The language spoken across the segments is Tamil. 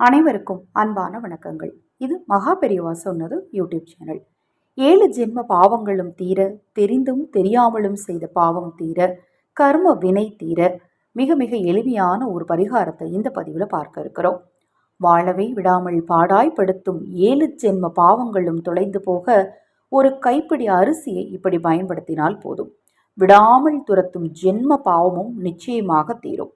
அனைவருக்கும் அன்பான வணக்கங்கள். இது மகா பெரியவா சொன்னது யூடியூப் சேனல். ஏழு ஜென்ம பாவங்களும் தீர தெரிந்தும் தெரியாமலும் செய்த பாவம் தீர கர்ம வினை தீர மிக மிக எளிமையான ஒரு பரிகாரத்தை இந்த பதிவில் பார்க்க இருக்கிறோம். வாழவே விடாமல் பாடாய்படுத்தும் ஏழு ஜென்ம பாவங்களும் தொலைந்து போக ஒரு கைப்பிடி அரிசியை இப்படி பயன்படுத்தினால் போதும். விடாமல் துரத்தும் ஜென்ம பாவமும் நிச்சயமாக தீரும்.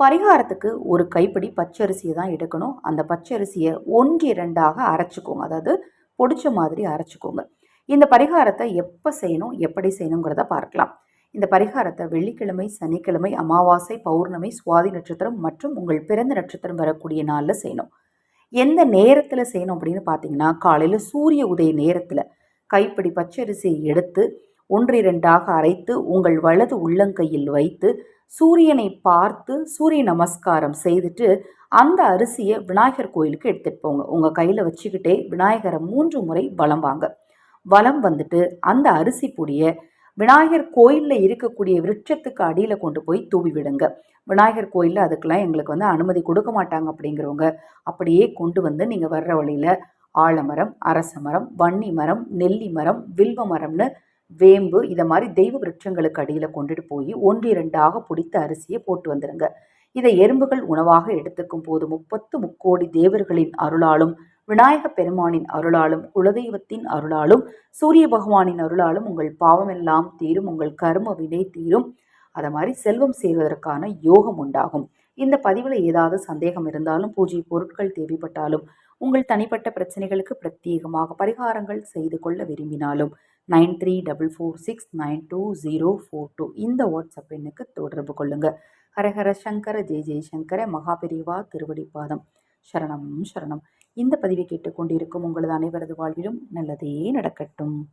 பரிகாரத்துக்கு ஒரு கைப்பிடி பச்சரிசியை தான் எடுக்கணும். அந்த பச்சரிசியை ஒன்று இரண்டாக அரைச்சிக்கோங்க. அதாவது பொடிச்ச மாதிரி அரைச்சிக்கோங்க. இந்த பரிகாரத்தை எப்போ செய்யணும் எப்படி செய்யணுங்கிறத பார்க்கலாம். இந்த பரிகாரத்தை வெள்ளிக்கிழமை சனிக்கிழமை அமாவாசை பௌர்ணமி சுவாதி நட்சத்திரம் மற்றும் உங்கள் பிறந்த நட்சத்திரம் வரக்கூடிய நாளில் செய்யணும். எந்த நேரத்தில் செய்யணும் அப்படின்னு பார்த்தீங்கன்னா காலையில் சூரிய உதய நேரத்தில் கைப்பிடி பச்சரிசியை எடுத்து ஒன்றிரண்டாக அரைத்து உங்கள் வலது உள்ளங்கையில் வைத்து சூரியனை பார்த்து சூரிய நமஸ்காரம் செய்துட்டு அந்த அரிசியை விநாயகர் கோயிலுக்கு எடுத்துகிட்டு போங்க. உங்கள் கையில் வச்சுக்கிட்டே விநாயகரை மூன்று முறை வலம் வாங்க. வலம் வந்துட்டு அந்த அரிசி பொடியை விநாயகர் கோயிலில் இருக்கக்கூடிய விருட்சத்துக்கு அடியில் கொண்டு போய் தூவி விடுங்க. விநாயகர் கோயிலில் அதுக்கெல்லாம் எங்களுக்கு வந்து அனுமதி கொடுக்க மாட்டாங்க அப்படிங்கிறவங்க அப்படியே கொண்டு வந்து நீங்கள் வர்ற வழியில் ஆலமரம் அரச மரம் வன்னி மரம் நெல்லி மரம் வில்வ மரம்னு வேம்பு இதை மாதிரி தெய்வ விருட்சங்களுக்கு அடியில் கொண்டுட்டு போய் ஒன்று இரண்டாக பிடித்த அரிசியை போட்டு வந்துடுங்க இதை எறும்புகள் உணவாக எடுத்துக்கும் போது முப்பத்து முக்கோடி தேவர்களின் அருளாலும் விநாயக பெருமானின் அருளாலும் குலதெய்வத்தின் அருளாலும் சூரிய பகவானின் அருளாலும் உங்கள் பாவமெல்லாம் தீரும் உங்கள் கர்ம வினை தீரும். அதை மாதிரி செல்வம் சேர்வதற்கான யோகம் உண்டாகும். இந்த பதிவில் ஏதாவது சந்தேகம் இருந்தாலும் பூஜை பொருட்கள் தேவைப்பட்டாலும் உங்கள் தனிப்பட்ட பிரச்சனைகளுக்கு பிரத்யேகமாக பரிகாரங்கள் செய்து கொள்ள விரும்பினாலும் nine three double four six nine two zero four two. இந்த வாட்ஸ்அப் எண்ணுக்கு தொடர்பு கொள்ளுங்கள் ஹரஹர சங்கர ஜெய் ஜெய்சங்கர மகாபிரிவா திருவடிப்பாதம். சரணம் சரணம். இந்த பதிவை கேட்டுக்கொண்டிருக்கும் உங்களது அனைவரது வாழ்விலும் நல்லதே நடக்கட்டும்.